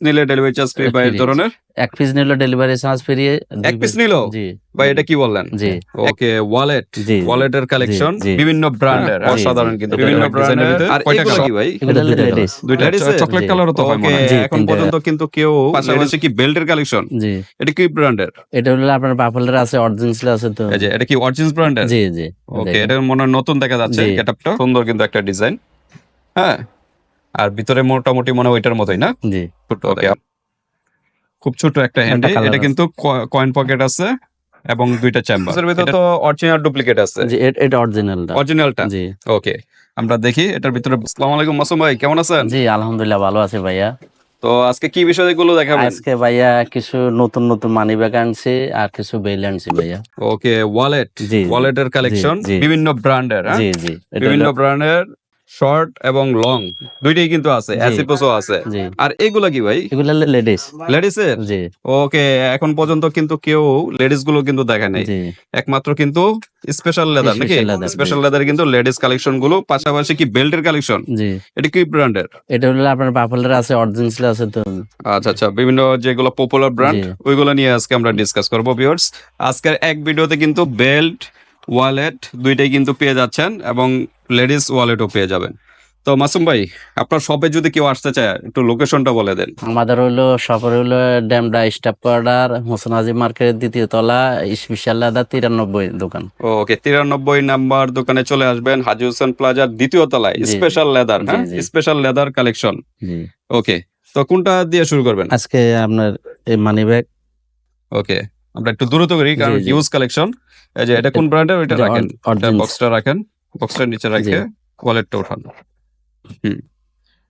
নিলে delivery charge free বা এই ধরনের? এক পিস নিলে ডেলিভারি চার্জ ফিরিয়ে এক পিস নিলো? জি। বা এটা কি বললেন? জি। ওকে ওয়ালেট ওয়ালেটের কালেকশন বিভিন্ন ব্র্যান্ডের অসাধারণ কিন্তু বিভিন্ন ব্র্যান্ডের আর কয়টা কি ভাই? দুইটা চকলেট। কালারও তো হয়। ওকে এখন পর্যন্ত কিন্তু কেউ পাশাপাশি কি বেল্টের কালেকশন জি। এটা কি ব্র্যান্ডের এটা হলো আপনার বাফলের আছে অরিজিনাল আছে তো। এই যে এটা কি অরিজিনাল ব্র্যান্ডের জি জি। ওকে এটা মনে হয় নতুন দেখা যাচ্ছে। গেটআপটা। সুন্দর কিন্তু একটা ডিজাইন হ্যাঁ? আর ভিতরে মোটামুটি মনে ওইটার মতোই না? জি। খুব ছোট একটা হ্যান্ডে এটা কিন্তু কয়েন পকেট আছে এবং দুইটা চেম্বার এর ভিতরে তো অরিজিনাল ডুপ্লিকেট আছে। জি এটা অরিজিনালটা অরিজিনালটা জি। ওকে আমরা দেখি এটার ভিতরে আসসালামু আলাইকুম মাসুম ভাই কেমন আছেন? জি আলহামদুলিল্লাহ ভালো আছে ভাইয়া। তো আজকে কি বিষয়গুলো দেখাবেন? আজকে ভাইয়া কিছু নতুন নতুন মানি ব্যাগ আনছি আর কিছু বেল আনছি ভাইয়া। ওকে ওয়ালেট জি, ওয়ালেটের কালেকশন বিভিন্ন ব্র্যান্ডের জি জি। বিভিন্ন ব্র্যান্ডের শর্ট এবং লং দুইটাই কিন্তু আছে। অ্যাসিপোসও আছে। আর এগুলা কি ভাই? এগুলো লেডিস। লেডিসের? জি। ওকে এখন পর্যন্ত কিন্তু কেউ লেডিসগুলো কিন্তু দেখা নাই। একমাত্র কিন্তু স্পেশাল লেদার নাকি? স্পেশাল লেদার কিন্তু লেডিস কালেকশনগুলো পাশাপাশি কি বেল্টের কালেকশন জি। এটা কি ব্র্যান্ডের এটা হলো আপনার বাফলের আছে অরিজিনাল আছে তো। আচ্ছা আচ্ছা বিভিন্ন যেগুলো পপুলার ব্র্যান্ড। ওইগুলো নিয়ে আজকে আমরা ডিসকাস করব ভিউয়ার্স আজকের এক ভিডিওতে কিন্তু বেল্ট ওয়ালেট দুইটাই কিন্তু পেয়ে যাচ্ছেন এবং লেডিস ওয়ালেটও পেয়ে যাবেন। তো মাসুম ভাই আপনার শপে যদি কেউ আসতে চায় একটু লোকেশনটা বলে দেন। আমাদের হইল শপের হইল ড্যামডা স্টাফ কোয়ার্টার হোসেন আজিম মার্কেটের দ্বিতীয় তলা স্পেশাল লাদা তিরানব্বই দোকান। ওকে তিরানব্বই নাম্বার দোকানে চলে আসবেন হাজি হোসেন প্লাজার দ্বিতীয় তলায় স্পেশাল লেদার হ্যাঁ? স্পেশাল লেদার কালেকশন ওকে তো কোনটা দিয়ে শুরু করবেন? আজকে আপনার এই মানি ব্যাগ ওকে। আমরা একটু দ্রুত করি কারণ। ইউজ কালেকশন এই যে এটা কোন ব্র্যান্ডের ওইটা রাখেন। বক্সটা রাখেন। বক্সটার নিচে রাখে ওয়ালেটটা উঠান। হুম।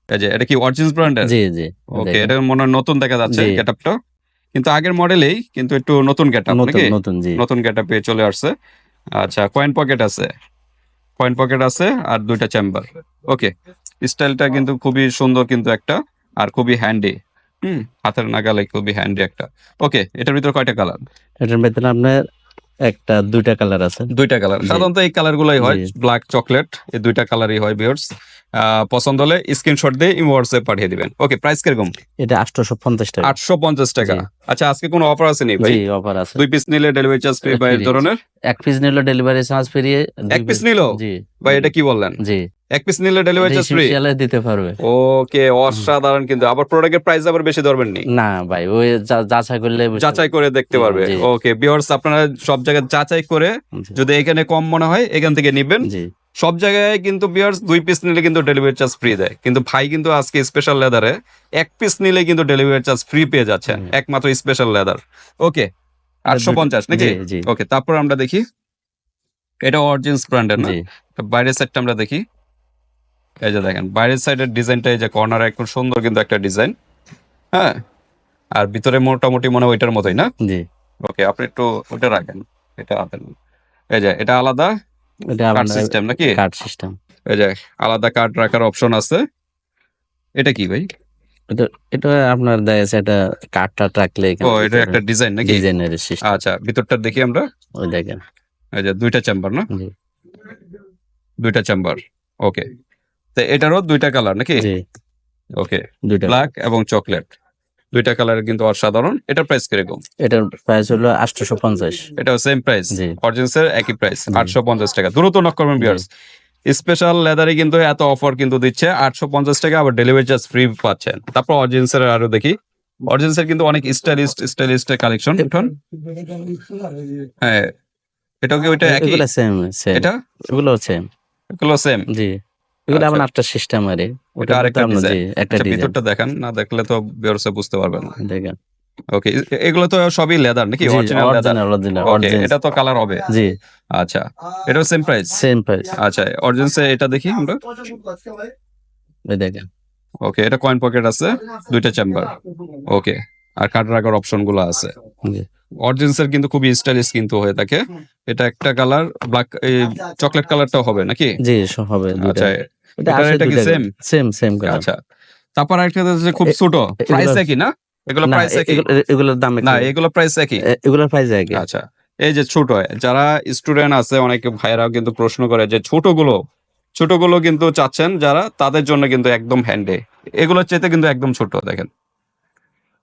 এই যে এটা কি অরিজিনাল ব্র্যান্ডের জি জি। ওকে এটা মনে হয় নতুন দেখা যাচ্ছে। গেটআপটা কিন্তু আগের মডেলেই কিন্তু একটু নতুন গেটআপ নতুন নাকি? নতুন জি। নতুন গেটআপে চলে আসছে। আচ্ছা কয়েন পকেট আছে। কয়েন পকেট আছে আর দুইটা চেম্বার ওকে স্টাইলটা কিন্তু খুবই সুন্দর কিন্তু একটা আর খুবই হ্যান্ডি হুম হাতের নাগালে খুবই হ্যান্ডি একটা। ওকে এটার ভিতরে কয়টা কালার এটার ভিতরে আপনার একটা দুইটা কালার আছে। দুইটা কালার সাধারণত এই কালার গুলাই হয় ব্ল্যাক চকলেট এই দুইটা কালারই হয় বিয়ার্স পছন্দ হলে স্ক্রিনশট দিয়ে ইমোয়াটসঅ্যাপ পাঠিয়ে দিবেন। ওকে প্রাইস কীরকম? এটা আটশোশো পঞ্চাশ টাকা। আটশো পঞ্চাশ টাকা। আচ্ছা আজকে কোনো অফার আছে নি ভাই? জি অফার আছে। দুই পিস নিলে ডেলিভারি চার্জ ফ্রি বা এই ধরনের? এক পিস নিলে ডেলিভারি চার্জ ফিরিয়ে এক পিস নিলো? জি। ভাই এটা কি বললেন? জি। এক পিস নিলে ডেলিভারি চার্জ ফ্রি স্পেশালে দিতে পারবে। ওকে অসাধারণ কিন্তু। আবার প্রোডাক্টের প্রাইস আবার বেশি ধরবেন নি না ভাই ওই যাচাই করলে যাচাই করে দেখতে পারবে। ওকে বিয়ার্স আপনারা সব জায়গায় যাচাই করে যদি এখানে কম মনে হয় এখান থেকে নিবেন। জি। সব জায়গায় কিন্তু বিয়ার্স দুই পিস নিলে কিন্তু ডেলিভারি চার্জ ফ্রি দেয়। কিন্তু ভাই কিন্তু আজকে স্পেশাল লেদারে এক পিস নিলে কিন্তু ডেলিভারি চার্জ ফ্রি পেয়ে যাচ্ছেন একমাত্র স্পেশাল লেদার ওকে আটশো পঞ্চাশ নাকি? ওকে তারপর আমরা দেখি। এটা অরিজিনস ব্র্যান্ডের না? বাইরের সাইডটা আমরা দেখি। এই যে দেখেন বাইরের সাইডের ডিজাইনটা এই যে কর্নারে একদম সুন্দর কিন্তু একটা ডিজাইন হ্যাঁ? আর ভিতরে মোটামুটি মনে হয় ওইটার মতোই না? জি। ওকে আপনি একটু ওইটা রাখেন। এটা নেন। এই যে এটা আলাদা এটা কার্ড সিস্টেম নাকি? কার্ড সিস্টেম এই যে আলাদা কার্ড রাখার অপশন আছে। এটা কি ভাই? এটা এটা আপনার যাচ্ছে এটা কার্ডটা রাখলে ও এটা একটা ডিজাইন নাকি? ডিজাইনের সিস্টেম আচ্ছা ভিতরটা দেখি আমরা। ওই দেখেন। এই যে দুইটা চেম্বার না? দুইটা চেম্বার ওকে তো এটারও দুইটা কালার নাকি? জি। ওকে দুইটা। ব্ল্যাক এবং চকলেট দুইটা কালার কিন্তু অসাধারণ। এটার প্রাইস কীরকম? এটার প্রাইস হলো আটশোশো পঞ্চাশ। এটাও সেম প্রাইস। অরিজিনসের একই প্রাইস আটশো পঞ্চাশ টাকা। দ্রুত নক করবেন বিয়ার্স স্পেশাল লেদারে কিন্তু এত অফার কিন্তু দিচ্ছে আটশো পঞ্চাশ টাকা আবার ডেলিভারি চার্জ ফ্রি পাচ্ছেন। তারপর অরিজিনসের আরও দেখি। অরিজিনসের কিন্তু অনেক স্টাইলিস্ট স্টাইলিস্ট কালেকশন হ্যাঁ। এটাও কি ওইটা একই? এগুলো সেম সেম এটা? এগুলো সেম এগুলো সেম জি। এগুলো আচ্ছা। আপনার একটা সিস্টেম আরে ওটা আরেকটা জি একটা আচ্ছা ডিজাইন ভিতরটা দেখান না দেখলে তো বিয়ার্সে বুঝতে পারবেন না। দেখেন। ওকে এগুলো তো সবই লেদার নাকি? Original leather original original okay এটা তো কালার হবে। জি। আচ্ছা এটাও সেম প্রাইস সেম প্রাইস আচ্ছা অরিজিনসে এটা দেখি আমরা। দেখেন। ওকে এটা কয়েন পকেট আছে দুইটা চেম্বার ওকে আর রাখার অপশনগুলো আছে। জি। অরিজিনসের কিন্তু খুবই স্টাইলিশ কিন্তু হয়ে থাকে। এটা একটা কালার ব্ল্যাক চকলেট কালারটাও হবে নাকি? জি সব হবে আচ্ছা এটা এটা কি same? সেম সেম কালার আচ্ছা তারপর একটা হচ্ছে খুব ছোট। প্রাইস একই না? এগুলো প্রাইস একই? এগুলো- এগুলোর দাম না এগুলো প্রাইস একই। এ- এগুলোর প্রাইস একই। আচ্ছা এই যে ছোট যারা স্টুডেন্ট আছে অনেক ভাইয়েরাও কিন্তু প্রশ্ন করে যে ছোটগুলো ছোটগুলো কিন্তু চাচ্ছেন যারা তাদের জন্য কিন্তু একদম হ্যান্ডে এগুলোর চেতে কিন্তু একদম ছোট দেখেন।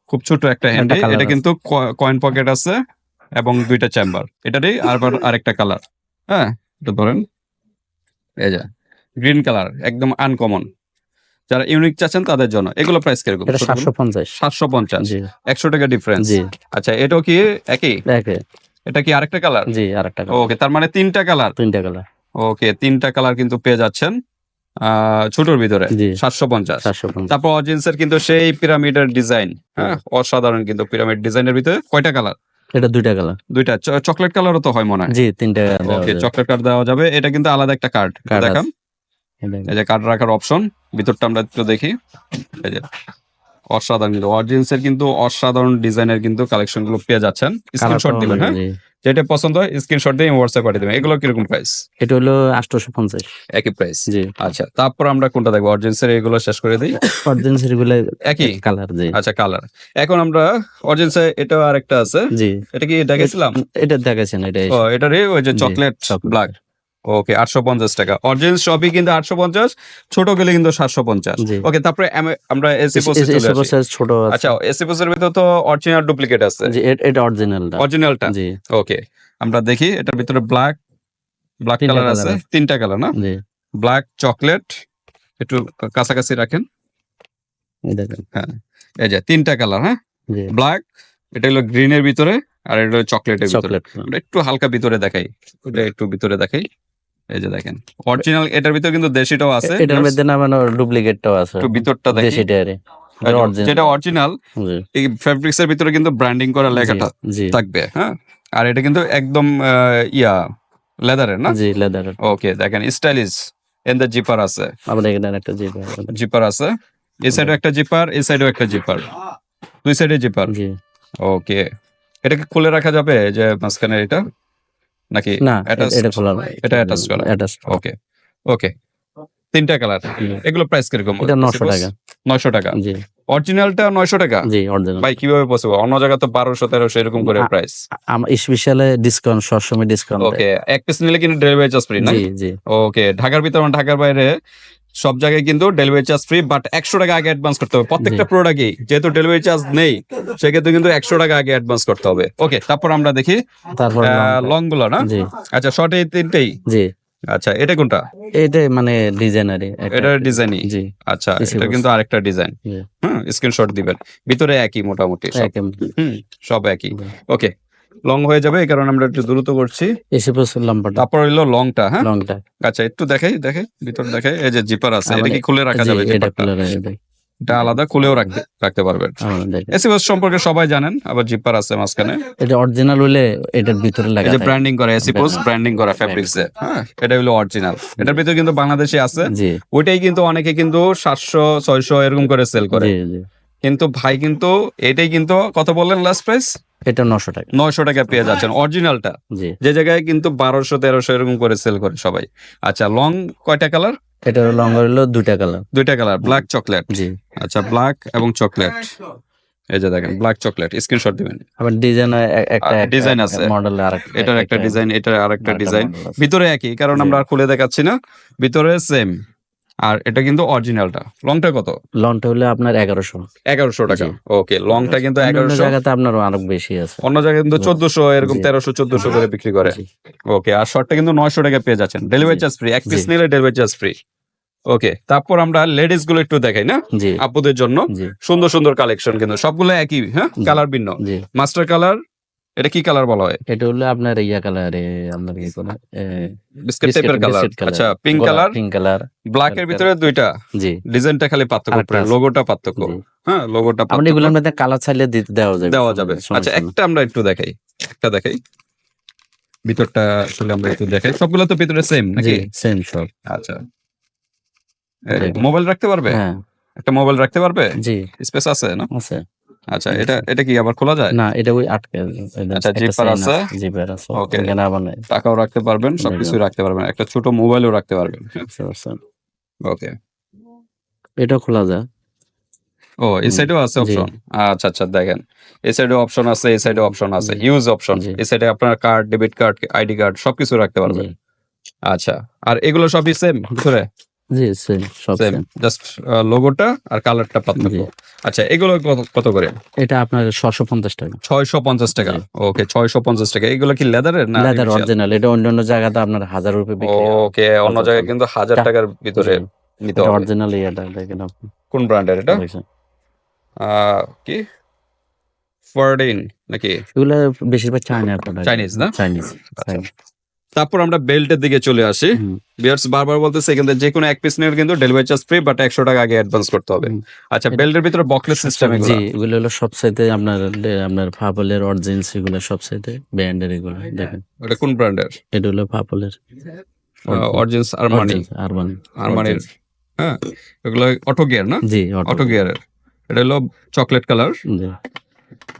খুব ছোট একটা হ্যান্ডি এটা কিন্তু কয়েন পকেট আছে এবং দুইটা চেম্বার এটারই আবার আরেকটা কালার হ্যাঁ এটা ধরেন। এই যে গ্রিন কালার একদম আনকমন যারা ইউনিক চাচ্ছেন তাদের জন্য। এগুলো প্রাইস কীরকম? সাতশো পঞ্চাশ। সাতশো পঞ্চাশ। জি। একশো টাকা ডিফারেন্স আচ্ছা এটাও কি একই? এটা কি আরেকটা কালার জি আর একটা ওকে তার মানে তিনটা কালার তিনটা কালার ওকে তিনটা কালার কিন্তু পেয়ে যাচ্ছেন। ছোটর ভিতরে সাতশো পঞ্চাশ। তারপর অজিন্সের কিন্তু সেই পিরামিডের ডিজাইন হ্যাঁ? অসাধারণ কিন্তু পিরামিড ডিজাইনের ভিতরে কয়টা কালার? এটা দুইটা কালার। দুইটা চকলেট কালারও তো হয় মনে হয়। জি তিনটা ওকে চকলেট কার্ড দেওয়া যাবে। এটা কিন্তু আলাদা একটা কার্ড দেখান। এই যে কার্ড রাখার অপশন ভিতরটা আমরা একটু দেখি। এই যে অসাধারণ কিন্তু। অরিজিন্সের কিন্তু অসাধারণ ডিজাইনের কিন্তু কালেকশনগুলো পেয়ে যাচ্ছেন। স্ক্রিনশট দিবেন হ্যাঁ? যেটা পছন্দ হয় স্ক্রিনশট দিয়ে হোয়াটসঅ্যাপ পাঠিয়ে দেবেন এগুলো কীরকম প্রাইস এটা হলো আটশোশো পঞ্চাশ। একই প্রাইস জি। আচ্ছা তারপর আমরা কোনটা দেখব? অর্জেন্সের এগুলো শেষ করে দিই। অর্জেন্সের এগুলো একই? কালার জি। আচ্ছা কালার এখন আমরা অরিজেন্সি এটা আরেকটা আছে। জি। এটা কি দেখেছিলাম এটা দেখাইছেন এটা ও এটারে ওই যে চকলেট। ব্ল্যাক ওকে আটশো পঞ্চাশ টাকা। অরিজিনাল শপই কিন্তু আটশো পঞ্চাশ ছোট গেলে কিন্তু সাতশো পঞ্চাশ। ওকে তারপরে আমরা এসি size ছোট আচ্ছা এসি পোস্টের ভিতর তো অরিজিনাল ডুপ্লিকেট আছে। এটা অরিজিনালটা অরিজিনালটা জি। ওকে আমরা দেখি এটার ভিতরে ব্ল্যাক ব্ল্যাক কালার আছে। তিনটা কালার না? জি। ব্ল্যাক চকলেট একটু কাছাকাছি রাখেন। দেখেন। এই যে তিনটা কালার হ্যাঁ? ব্ল্যাক এটা হলো গ্রিনের ভিতরে আর এটা হলো চকলেটের ভিতরে। আমরা একটু হালকা ভিতরে দেখাই। একটু ভিতরে দেখাই। এই যে দেখেন অরিজিনাল এটার ভিতরে কিন্তু দেশিটাও আছে এটার মধ্যে না মানে ডুপ্লিকেটটাও আছে। একটু ভিতরটা দেখি। দেশি টায়ারে আচ্ছা, অরিজিনাল যেটা অরিজিনাল এই ফেব্রিক্স এর ভিতরে কিন্তু ব্র্যান্ডিং করা লেখাটা থাকবে হ্যাঁ? আর এটা কিন্তু একদম ইয়া লেদারের না? জি লেদার ওকে দেখেন স্টাইলিশ এন দ্য জিপার আছে। আমাদের এখানে একটা জি জিপার আছে। এই সাইডে একটা জিপার এই সাইডেও একটা জিপার দুই সাইডে জিপার জি। ওকে এটা কি খুলে রাখা যাবে যে মাঝখানে এটা? নাকি না? এটা খোলা এটা করা? ওকে ওকে তিনটা কালার এগুলো প্রাইস কীরকম এটা নশো টাকা। নয়শো টাকা। জি। অরিজিনালটা নয়শো টাকা? জি অরিজিনাল ভাই কীভাবে পসিবল অন্য জায়গা তো বারোশো তেরোশো এরকম করে প্রাইস আমার স্পেশালে ডিসকাউন্ট সবসময় ডিসকাউন্ট ওকে এক পিস নিলে কিন্তু ডেলিভারি চার্জ ফ্রি না? জি জি। ওকে ঢাকার ভিতরে ঢাকার বাইরে সব জায়গায় কিন্তু ডেলিভারি চার্জ ফ্রি বাট একশো টাকা আগে অ্যাডভান্স করতে হবে। প্রত্যেকটা প্রোডাক্টই যেহেতু ডেলিভারি চার্জ নেই সেক্ষেত্রে কিন্তু একশো টাকা আগে অ্যাডভান্স করতে হবে। ওকে তারপর আমরা দেখি তারপর লংগুলো না? আচ্ছা শর্ট এই তিনটেই? জি। আচ্ছা এটা কোনটা? এটা মানে ডিজাইনারি এটার ডিজাইনই। জি। আচ্ছা এটা কিন্তু আরেকটা ডিজাইন। হুম স্ক্রিনশট দিবেন। ভিতরে একই মোটামুটি সব। একই। ওকে লং হয়ে যাবে এই কারণে আমরা একটু দ্রুত করছি। এসে পড়ছে লম্বাটা। তারপর হইল লংটা হ্যাঁ? লংটা আচ্ছা একটু দেখাই দেখে ভিতর দেখে এই যে জিপার আছে এটা কি খুলে রাখা যাবে এটা খুলে রাখা। এটা আলাদা খুলেও রাখতে রাখতে পারবেন। আমার দেখেন। এসি বাস সম্পর্কে সবাই জানেন আবার জিপার আছে মাঝখানে। এটা অরিজিনাল হলে এটার ভিতরে লাগা যে ব্র্যান্ডিং করা এসি পোস্ট ব্র্যান্ডিং করা ফ্যাব্রিক্স এ হ্যাঁ? এটা হলো অরিজিনাল এটার ভিতরে কিন্তু বাংলাদেশে আছে। ওইটাই কিন্তু অনেকে কিন্তু সাতশো ছয়শো এরকম করে সেল করে। জি জি। কিন্তু ভাই কিন্তু এটাই কিন্তু কত বললেন লাস্ট প্রাইস এটা নশো টাকা। নয়শো টাকা পেয়ে যাচ্ছেন অরিজিনালটা? যে জায়গায় কিন্তু বারোশো তেরোশো এরকম করে সেল করে সবাই। আচ্ছা লং কয়টা কালার এটা লং হলো দুইটা কালার দুইটা কালার ব্ল্যাক চকলেট জি। আচ্ছা ব্ল্যাক এবং চকলেট এই যে দেখেন ব্ল্যাক চকলেট স্ক্রিনশট দিবেন। আবার ডিজাইন একটা design আছে। মডেল আর এটার একটা ডিজাইন এটার আরেকটা আরেকটা ডিজাইন ভিতরে একই কারণ আমরা আর খুলে দেখাচ্ছি না। ভিতরে সেম আর এটা কিন্তু অরিজিনালটা লংটা কত? লংটা হলে আপনার এগারোশো। এগারোশো টাকা। ওকে লংটা কিন্তু এগারোশো। জায়গাতে আপনার আরও বেশি আছে। অন্য জায়গায় কিন্তু চোদ্দশো এরকম তেরোশো চোদ্দশো করে বিক্রি করে। ওকে আর শর্টটা কিন্তু নয়শো টাকা পেয়ে যাচ্ছেন। ডেলিভারি চার্জ ফ্রি এক পিস নিলে ডেলিভারি চার্জ ফ্রি ওকে তারপর আমরা লেডিসগুলো একটু দেখাই না? আপুদের জন্য। সুন্দর সুন্দর কালেকশন কিন্তু। সবগুলো একই হ্যাঁ? কালার ভিন্ন। মাস্টার কালার এটা কি কালার বলা হয়? এটা হলো আপনার ইয়া কালারে আপনার কি করে বিস্কিট টাইপের কালার আচ্ছা pink colour pink colour black এর ভিতরে দুইটা। জি। ডিজাইনটা খালি পার্থক্য। লোগোটা পার্থক্য। হ্যাঁ লোগোটা আমরা পার্থক্য। এগুলোর মধ্যে কালার চাইলে দিতে দেওয়া যাবে দেওয়া যাবে। আচ্ছা একটা আমরা একটু দেখাই। একটা দেখাই। ভিতরটা আসলে আমরা একটু দেখাই। সবগুলো তো ভিতরে সেম নাকি? সেম সব। আচ্ছা। মোবাইল রাখতে পারবে? হ্যাঁ। একটা মোবাইল রাখতে পারবে? জি। স্পেস আছে না? আছে। আচ্ছা এটা এটা কি আবার খোলা যায়? না এটা ওই আটকে আচ্ছা, zipper আছে? জিপার আছে। Okay. এখানে আবার নাই। টাকাও রাখতে পারবেন সবকিছু রাখতে পারবেন। একটা ছোট মোবাইলও রাখতে পারবেন। ওকে এটা খোলা যায়। ও এই সাইডেও আছে অপশন আচ্ছা আচ্ছা দেখেন। এই সাইডে অপশন আছে এই সাইডে অপশন আছে। Use option. এই সাইডে আপনার card debit card ID card সবকিছু রাখতে পারবেন। আচ্ছা আর এগুলো সবই সেম ভিতরে জি সেম সব সেম জাস্ট লোগোটা আর কালারটা পার্থক্য। আচ্ছা এগুলো কত- করে? এটা আপনার ছশো পঞ্চাশ টাকা। ছয়শো পঞ্চাশ টাকা। ওকে ছয়শো পঞ্চাশ টাকা। এগুলো কি লেদারের না লেদার অরিজিনাল এটা অন্য অন্য জায়গাতে আপনার হাজার রুপি বিক্রি ওকে অন্য জায়গায় কিন্তু হাজার টাকার ভিতরে নিতে হবে। অরিজিনাল ইয়াটা দেখেন আপনি। কোন ব্র্যান্ডের এটা? কি? ফোরডিন নাকি? এগুলো বেশিরভাগ চাইনার প্রোডাক্ট Chinese না? চাইনিজ আচ্ছা। তারপর আমরা বেল্টের দিকে চলে আসি। বিয়ার্স বারবার বলতেছে থেকে যে কোনো এক পিস নিলে কিন্তু ডেলিভারি চার্জ ফ্রি বাট একশো টাকা আগে অ্যাডভান্স করতে হবে। আচ্ছা বেল্টের ভিতরে বকলেস সিস্টেম জি এগুলো হলো সব সাইতে আপনার আপনার ফাপলের অরিজিনস এগুলো সব সাইতে ব্র্যান্ডের এগুলো দেখেন। এটা কোন ব্র্যান্ডের এটা হলো ফাপলের অরিজিনস আরমানি আরবান আরমানির হ্যাঁ এগুলো অটো গিয়ার না? জি অটো গিয়ারের এটা হলো চকলেট কালার জি।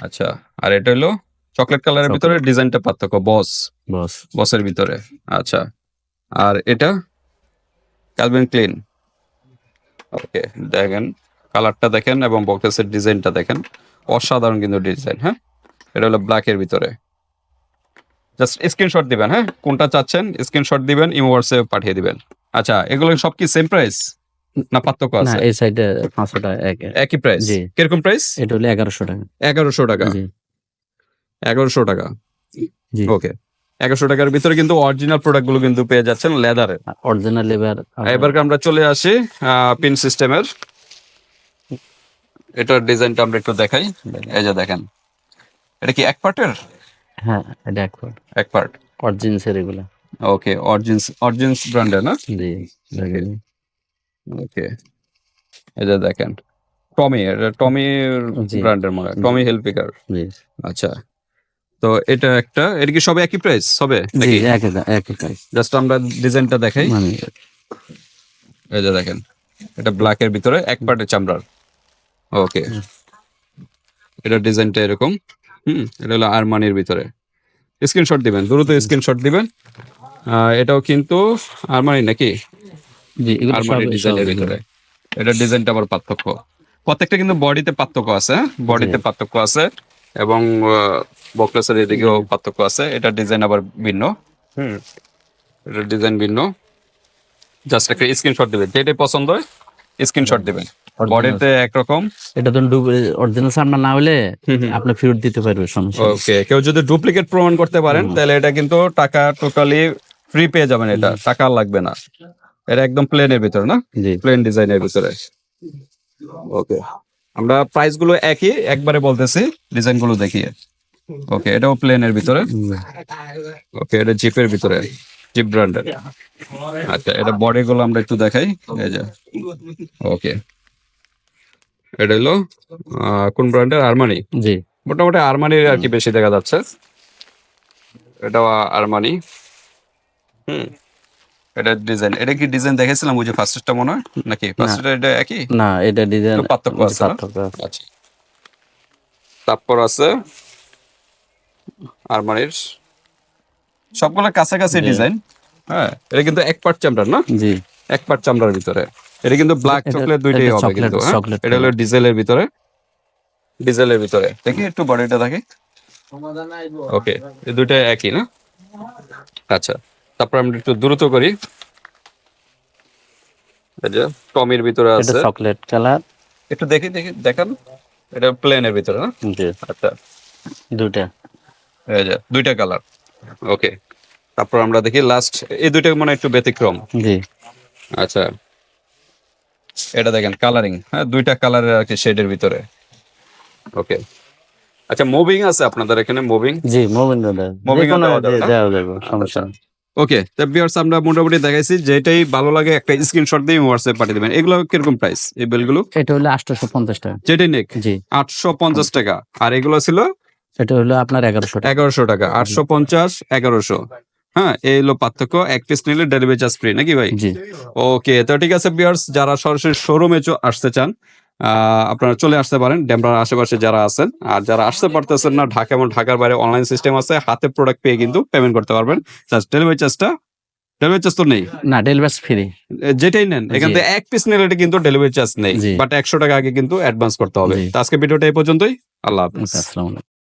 আচ্ছা আর এটা হলো চকলেট কালারের ভিতরে ডিজাইনটা পার্থক্য বস। বস। বসের ভিতরে আচ্ছা। আর এটা? ক্যালভিন ক্লিন ওকে দেখেন কালারটা দেখেন এবং বক্সের ডিজাইনটা দেখেন। অসাধারণ কিন্তু ডিজাইন হ্যাঁ? এটা হলো ব্ল্যাকের ভিতরে। জাস্ট স্ক্রিনশট দিবেন হ্যাঁ? কোনটা চাচ্ছেন স্ক্রিনশট দিবেন ইমো হোয়াটসঅ্যাপে পাঠিয়ে দিবেন। আচ্ছা এগুলো সব কি সেম প্রাইস না পার্থক্য না আছে? এই সাইডে পাঁচশো টাকা একই প্রাইস জি। কীরকম প্রাইস এটা হলো এগারোশো টাকা। এগারোশো টাকা। জি। এগারোশো টাকা। ওকে এগারোশো টাকার ভিতরে কিন্তু অরিজিনাল প্রোডাক্টগুলো কিন্তু পেয়ে যাচ্ছেন লেদারের অরিজিনাল এবার এবার আমরা চলে আসি পিন সিস্টেমের এটার ডিজাইনটা আমরা একটু দেখাই। এই যে দেখেন এটা কি এক পার্টের হ্যাঁ এটা একবার এক পার্ট অরিজিনসের এগুলো। ওকে অরিজিনস অরিজিনস ব্র্যান্ডের না? জি ওকে এই যে দেখেন টমি এটা টমি ব্র্যান্ডের মনে হয়। টমি হেলপিকার জি। আচ্ছা। তো এটা একটা এটা কি সবে একই প্রাইস সবে? নাকি? একই একই প্রাইস জাস্ট আমরা ডিজাইনটা দেখাই। মানে এই যে দেখেন এটা ব্ল্যাক এর ভিতরে এক পার্টের চামড়ার ওকে এটা ডিজাইনটা এরকম। হুম এটা হলো আরমানির ভিতরে। স্ক্রিনশট দিবেন দ্রুত স্ক্রিনশট দিবেন। এটাও কিন্তু আরমানি নাকি? আরমানি ডিজাইনের ভিতরে। এটা ডিজাইনটা আবার পার্থক্য। প্রত্যেকটা কিন্তু বডিতে পার্থক্য আছে বডিতে পার্থক্য আছে। এবং বকলেসের এদিকেও পার্থক্য আছে। এটা ডিজাইন আবার ভিন্ন। হুম। এটা ডিজাইন ভিন্ন। জাস্ট একটা স্ক্রিনশট দিবেন। যেটাই পছন্দ হয় স্ক্রিনশট দিবেন। বডিতে একরকম। এটা তো অরিজিনাল সামনা না হলে। আপনি ফেরত দিতে পারবে সমস্যা ওকে কেউ যদি ডুপ্লিকেট প্রমাণ করতে পারেন তাহলে এটা কিন্তু টাকা টোটালি ফ্রি পেয়ে যাবেন এটা। টাকা লাগবে না। এটা একদম প্লেনের ভিতরে না? জি। প্লেন ডিজাইনের ভিতরে। ওকে আমরা প্রাইসগুলো একই একবারে বলতেছি ডিজাইনগুলো দেখিয়ে ওকে এটাও প্লেনের ভিতরে। ওকে এটা জিপের ভিতরে জিপ ব্র্যান্ডের আচ্ছা এটা বডি গুলো আমরা একটু দেখাই এই যে। ওকে এটা হলো কোন ব্র্যান্ডের আরমানি জি। মোটামুটি আরমানির আর কি বেশি দেখা যাচ্ছে। এটাও আরমানি হুম। এটা ডিজাইন এটা কি ডিজাইন দেখেছিলাম ওই যে ফার্স্টটা মনে হয়? নাকি ফার্স্টটা এটা একই? না এটা ডিজাইন পার্থক্য আছে। আচ্ছা। তারপর আছে আরমানির সবগুলো কাছাকাছি ডিজাইন হ্যাঁ এটা কিন্তু এক পার্ট চামড়ার না? জি। এক পার্ট চামড়ার ভিতরে। এটা কিন্তু ব্ল্যাক চকলেট দুইটাই এটা হবে কিন্তু হ্যাঁ? এটা হলো ডিজেলের ভিতরে। ডিজেলের ভিতরে। দেখি একটু বডিটা দেখি। ওকে এই দুইটা একই না? আচ্ছা। তারপর আমরা একটু দ্রুত করি। এই যে টমির ভিতরে এটা আছে। চকলেট কালার একটু দেখি দেখি দেখান। এটা প্লেনের ভিতরে না? জি। আচ্ছা। দুইটা। এই যে দুইটা কালার ওকে তারপর আমরা দেখি লাস্ট এই দুইটা মানে একটু ব্যতিক্রম। জি। আচ্ছা। এটা দেখেন কালারিং হ্যাঁ? দুইটা কালারের আর কি শেডের ভিতরে। ওকে আচ্ছা মুভিং আছে আপনাদের এখানে মুভিং জি মোবিন দাদা কোনো দেওয়া যাবে সমস্যা নেই। ওকে তো ভিউয়ার্স আমরা মোটামুটি দেখাইছি যেটাই ভালো লাগে একটা স্ক্রিনশট দিয়ে হোয়াটসঅ্যাপ পাঠিয়ে দেবেন। এগুলো কীরকম প্রাইস এই বেলগুলো এটা হলো আটশোশো পঞ্চাশ টাকা। যেটাই নেক জি। আটশো পঞ্চাশ টাকা। আর এগুলো ছিল? সেটা হলো আপনার এগারোশো টাকা। এগারোশো টাকা আটশো পঞ্চাশ এগারোশো। হ্যাঁ এই হলো পার্থক্য এক পিস নিলে ডেলিভারি চার্জ ফ্রি নাকি ভাই? জি। ওকে তো ঠিক আছে বিয়ার্স যারা সরাসরি শোরুমে আসতে চান আপনারা চলে আসতে পারেন। ডেমরার আশেপাশে যারা আছেন আর যারা আসতে পারতেছেন না ঢাকা এবং ঢাকার বাইরে অনলাইন সিস্টেম আছে হাতে প্রোডাক্ট পেয়ে কিন্তু পেমেন্ট করতে পারবেন। ডেলিভারি চার্জটা ডেলিভারি চার্জ তো নেই। না ডেলিভারি ফ্রি যেটাই নেন এখান থেকে এক পিস নিলে এটা কিন্তু ডেলিভারি চার্জ নেই। বাট একশো টাকা আগে কিন্তু অ্যাডভান্স করতে হবে। জি। তো আজকে ভিডিওটা এই পর্যন্তই। আল্লাহ হাফিজ। আসসালামু আলাইকুম।